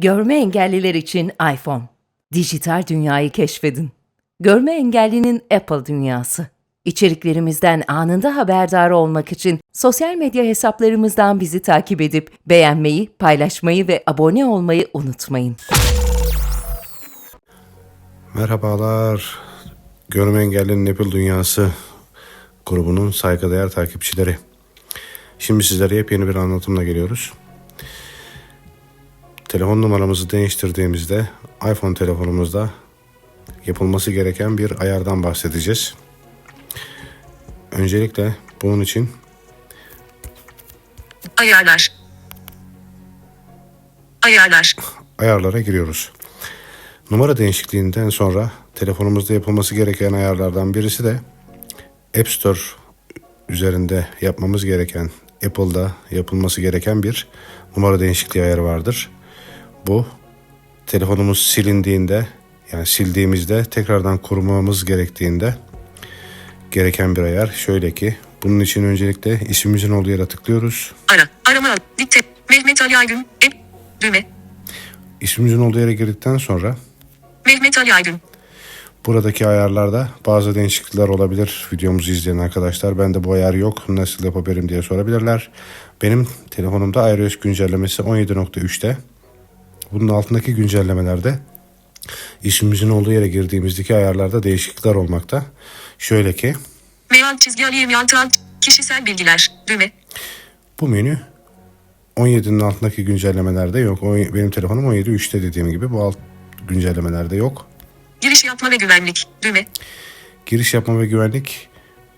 Görme engelliler için iPhone. Dijital dünyayı keşfedin. Görme engellinin Apple dünyası. İçeriklerimizden anında haberdar olmak için sosyal medya hesaplarımızdan bizi takip edip beğenmeyi, paylaşmayı ve abone olmayı unutmayın. Merhabalar. Görme engellinin Apple Dünyası grubunun saygıdeğer takipçileri. Şimdi sizlere yepyeni bir anlatımla geliyoruz. Telefon numaramızı değiştirdiğimizde iPhone telefonumuzda yapılması gereken bir ayardan bahsedeceğiz. Öncelikle bunun için Ayarlar. Ayarlar. ayarlara giriyoruz. Numara değişikliğinden sonra telefonumuzda yapılması gereken ayarlardan birisi de App Store üzerinde yapmamız gereken, Apple'da yapılması gereken bir numara değişikliği ayarı vardır. Bu telefonumuz silindiğinde yani sildiğimizde tekrardan kurmamız gerektiğinde gereken bir ayar. Şöyle ki bunun için öncelikle ismimizin olduğu yere tıklıyoruz. Ara. Arama al. Dikte. Mehmet Ali Aygün. Ep. Düğme. İsmimizin olduğu yere girdikten sonra Mehmet Ali Aygün. Buradaki ayarlarda bazı değişiklikler olabilir. Videomuzu izleyen arkadaşlar ben de bu ayar yok nasıl yapabilirim diye sorabilirler. Benim telefonumda iOS güncellemesi 17.3'te. Bunun altındaki güncellemelerde ismimizin olduğu yere girdiğimizdeki ayarlarda değişiklikler olmakta. Şöyle ki Meal çizgi Ali 26 alt. Kişisel bilgiler. Düğme. bu menü 17'nin altındaki güncellemelerde yok. Benim telefonum 17.3'te dediğim gibi bu alt güncellemelerde yok. Giriş yapma ve güvenlik. Düğme. Giriş yapma ve güvenlik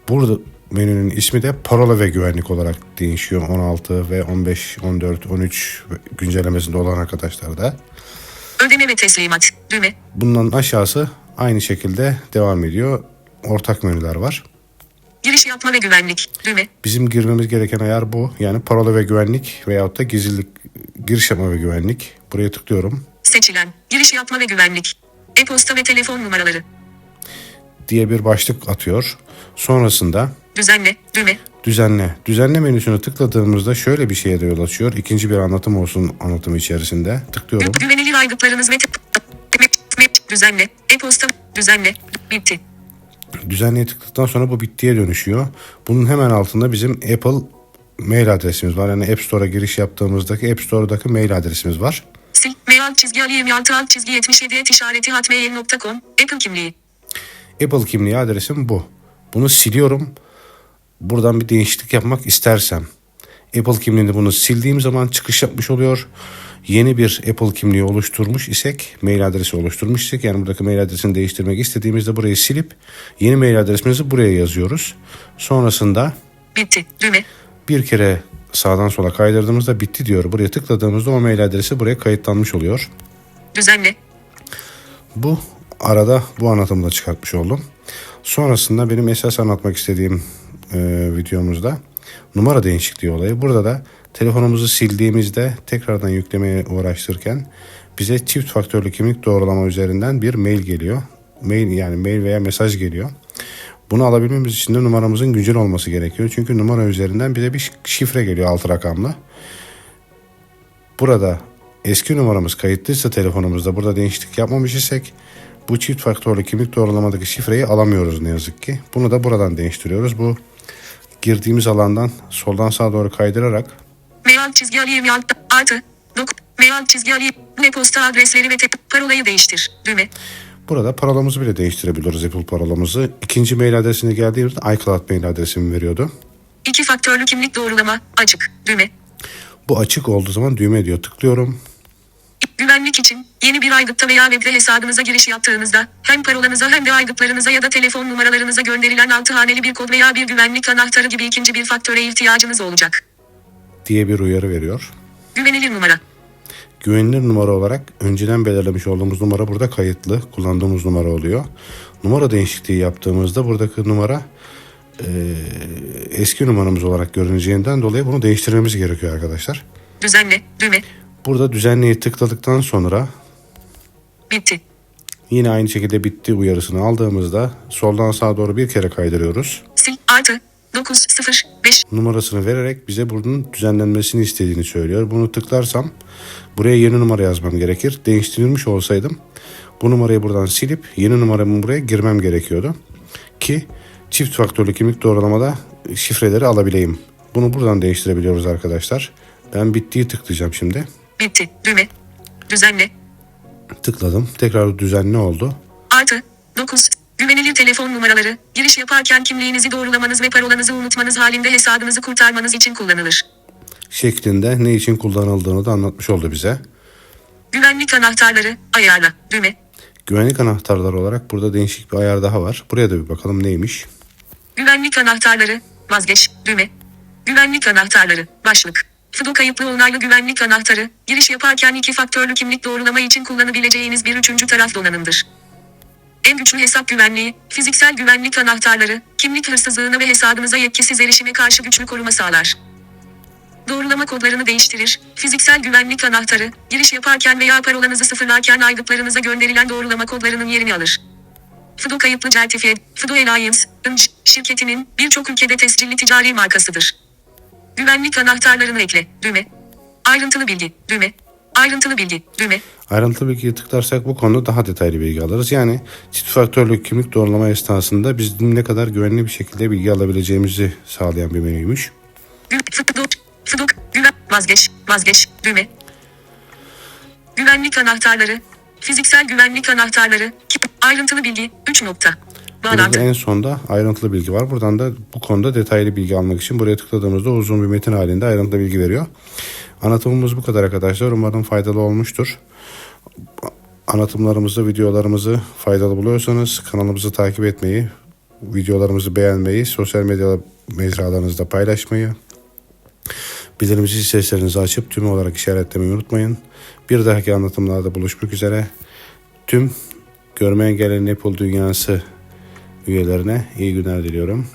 burada menünün ismi de parola ve güvenlik olarak değişiyor 16 ve 15, 14, 13 güncellemesinde olan arkadaşlar da. Ödeme ve teslimat. Düğme. Bundan aşağısı aynı şekilde devam ediyor. Ortak menüler var. Giriş yapma ve güvenlik. Düğme. Bizim girmemiz gereken ayar bu. Yani parola ve güvenlik veyahut da gizlilik, giriş yapma ve güvenlik. Buraya tıklıyorum Seçilen. Giriş yapma ve güvenlik. E-posta ve telefon numaraları. diye bir başlık atıyor. Sonrasında Düzenle. Düğme. Düzenle. Düzenle menüsüne tıkladığımızda şöyle bir şeye de yol açıyor. İkinci bir anlatım olsun anlatımı içerisinde. Tıklıyorum. Gü- Güvenilir aygıtlarınız ve Düzenle. E-posta. Düzenle. Bitti. Düzenleye tıkladıktan sonra bu bittiye dönüşüyor. Bunun hemen altında bizim Apple mail adresimiz var. Yani App Store'a giriş yaptığımızdaki App Store'daki mail adresimiz var. Sil. Meal çizgi Ali 26 alt çizgi 77 et işareti hotmail.com. Apple kimliği. Apple kimliği adresim bu. Bunu siliyorum. Buradan bir değişiklik yapmak istersem. Apple kimliğinde bunu sildiğim zaman çıkış yapmış oluyor. Yeni bir Apple kimliği oluşturmuş isek, mail adresi oluşturmuş isek yani buradaki mail adresini değiştirmek istediğimizde burayı silip yeni mail adresimizi buraya yazıyoruz. Sonrasında Bitti. Düğme. bir kere sağdan sola kaydırdığımızda bitti diyor. Buraya tıkladığımızda o mail adresi buraya kayıtlanmış oluyor. Düzenle. Bu arada bu anlatımı da çıkartmış oldum. Sonrasında benim esas anlatmak istediğim e, videomuzda numara değişikliği olayı. Burada da telefonumuzu sildiğimizde tekrardan yüklemeye uğraştırırken bize çift faktörlü kimlik doğrulama üzerinden bir mail geliyor. Mail yani mail veya mesaj geliyor. Bunu alabilmemiz için de numaramızın güncel olması gerekiyor. Çünkü numara üzerinden bize bir şifre geliyor altı rakamlı. Burada eski numaramız kayıtlıysa telefonumuzda burada değişiklik yapmamış isek bu çift faktörlü kimlik doğrulamadaki şifreyi alamıyoruz ne yazık ki. Bunu da buradan değiştiriyoruz. Bu girdiğimiz alandan soldan sağa doğru kaydırarak Meal çizgi Ali 26 artı. Dok. Meal çizgi Ali. E-posta adresleri ve te- parolayı değiştir. Düğme. burada parolamızı bile değiştirebiliyoruz Apple parolamızı. İkinci mail adresine geldiğimizde iCloud mail adresimi veriyordu. İki faktörlü kimlik doğrulama. Açık. Düğme. Bu açık olduğu zaman düğme diyor tıklıyorum. Güvenlik için yeni bir aygıtta veya webde hesabınıza giriş yaptığınızda hem parolanıza hem de aygıtlarınıza ya da telefon numaralarınıza gönderilen altı haneli bir kod veya bir güvenlik anahtarı gibi ikinci bir faktöre ihtiyacınız olacak. diye bir uyarı veriyor. Güvenilir numara. Güvenilir numara olarak önceden belirlemiş olduğumuz numara burada kayıtlı. Kullandığımız numara oluyor. Numara değişikliği yaptığımızda buradaki numara eee, eski numaramız olarak görüneceğinden dolayı bunu değiştirmemiz gerekiyor arkadaşlar. Düzenle. Düğme. Burada düzenleyi tıkladıktan sonra Bitti. yine aynı şekilde bitti uyarısını aldığımızda soldan sağa doğru bir kere kaydırıyoruz. Sil. Artı. 9 0 5 numarasını vererek bize bunun düzenlenmesini istediğini söylüyor. Bunu tıklarsam buraya yeni numara yazmam gerekir. Değiştirilmiş olsaydım bu numarayı buradan silip yeni numaramı buraya girmem gerekiyordu. Ki çift faktörlü kimlik doğrulamada şifreleri alabileyim. Bunu buradan değiştirebiliyoruz arkadaşlar. Ben bittiği tıklayacağım şimdi. Bitti düğme düzenle Tıkladım. Tekrar düzenli oldu. artı 9 güvenilir telefon numaraları giriş yaparken kimliğinizi doğrulamanız ve parolanızı unutmanız halinde hesabınızı kurtarmanız için kullanılır. Şeklinde ne için kullanıldığını da anlatmış oldu bize. Güvenlik anahtarları ayarla düğme Güvenlik anahtarları olarak burada değişik bir ayar daha var. Buraya da bir bakalım neymiş. Güvenlik anahtarları, vazgeç, düğme. Güvenlik anahtarları, başlık. FIDO kayıtlı onaylı güvenlik anahtarı, giriş yaparken iki faktörlü kimlik doğrulama için kullanabileceğiniz bir üçüncü taraf donanımdır. En güçlü hesap güvenliği, fiziksel güvenlik anahtarları, kimlik hırsızlığına ve hesabınıza yetkisiz erişime karşı güçlü koruma sağlar. Doğrulama kodlarını değiştirir. Fiziksel güvenlik anahtarı, giriş yaparken veya parolanızı sıfırlarken aygıtlarınıza gönderilen doğrulama kodlarının yerini alır. Fido kayıtlı certifiye, Fido Alliance, INC, şirketinin birçok ülkede tescilli ticari markasıdır. Güvenlik anahtarlarını ekle, düğme. Ayrıntılı bilgi, düğme. Ayrıntılı bilgi, düğme. Ayrıntılı bilgiye tıklarsak bu konuda daha detaylı bilgi alırız. Yani çift faktörlü kimlik doğrulama esnasında biz ne kadar güvenli bir şekilde bilgi alabileceğimizi sağlayan bir menüymüş. Güven, vazgeç, vazgeç, düğme. Güvenlik anahtarları, fiziksel güvenlik anahtarları, ayrıntılı bilgi, 3 nokta. Burada en sonda ayrıntılı bilgi var. Buradan da bu konuda detaylı bilgi almak için buraya tıkladığımızda uzun bir metin halinde ayrıntılı bilgi veriyor. Anlatımımız bu kadar arkadaşlar. Umarım faydalı olmuştur. Anlatımlarımızı, videolarımızı faydalı buluyorsanız kanalımızı takip etmeyi, videolarımızı beğenmeyi, sosyal medya mecralarınızda paylaşmayı, bildirimci seslerinizi açıp tüm olarak işaretlemeyi unutmayın. Bir dahaki anlatımlarda buluşmak üzere. Tüm görme engelli Apple dünyası üyelerine iyi günler diliyorum.